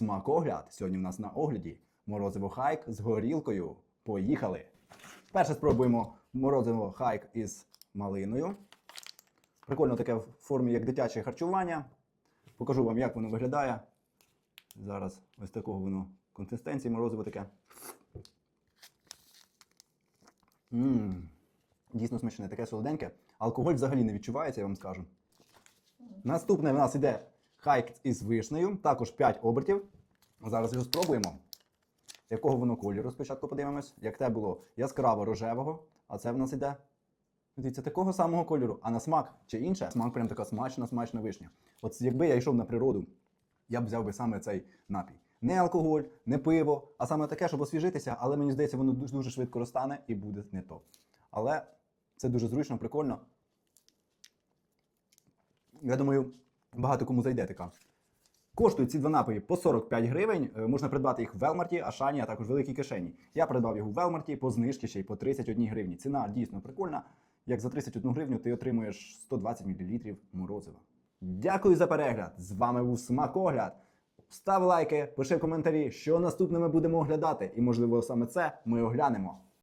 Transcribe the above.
Смакогляд. Сьогодні у нас на огляді морозиво хайк з горілкою. Поїхали! Перше спробуємо морозиво хайк із малиною. Прикольно таке в формі як дитяче харчування. Покажу вам, як воно виглядає. Зараз ось такого воно консистенції морозиво таке. Мм, дійсно смачне, таке солоденьке. Алкоголь взагалі не відчувається, я вам скажу. Наступне в нас іде хайк із вишнею, також 5 обертів. Зараз його спробуємо. Якого воно кольору? Спочатку подивимось. Як те було яскраво рожевого, а це в нас іде. Дивіться, такого самого кольору, а на смак чи інше, смак прям така смачна, смачна вишня. От якби я йшов на природу, я б взяв би саме цей напій. Не алкоголь, не пиво, а саме таке, щоб освіжитися, але мені здається, воно дуже, дуже швидко розтане і буде не то. Але це дуже зручно, прикольно. Я думаю, багато кому зайде така. Коштують ці два напої по 45 гривень. Е, Можна придбати їх в Велмарті, Ашані, а також в великій кишені. Я придбав його в Велмарті по знижці ще й по 31 гривні. Ціна дійсно прикольна. Як за 31 гривню ти отримуєш 120 мл морозива. Дякую за перегляд! З вами був Смакогляд. Став лайки, пиши коментарі, що наступне ми будемо оглядати, і можливо саме це ми оглянемо.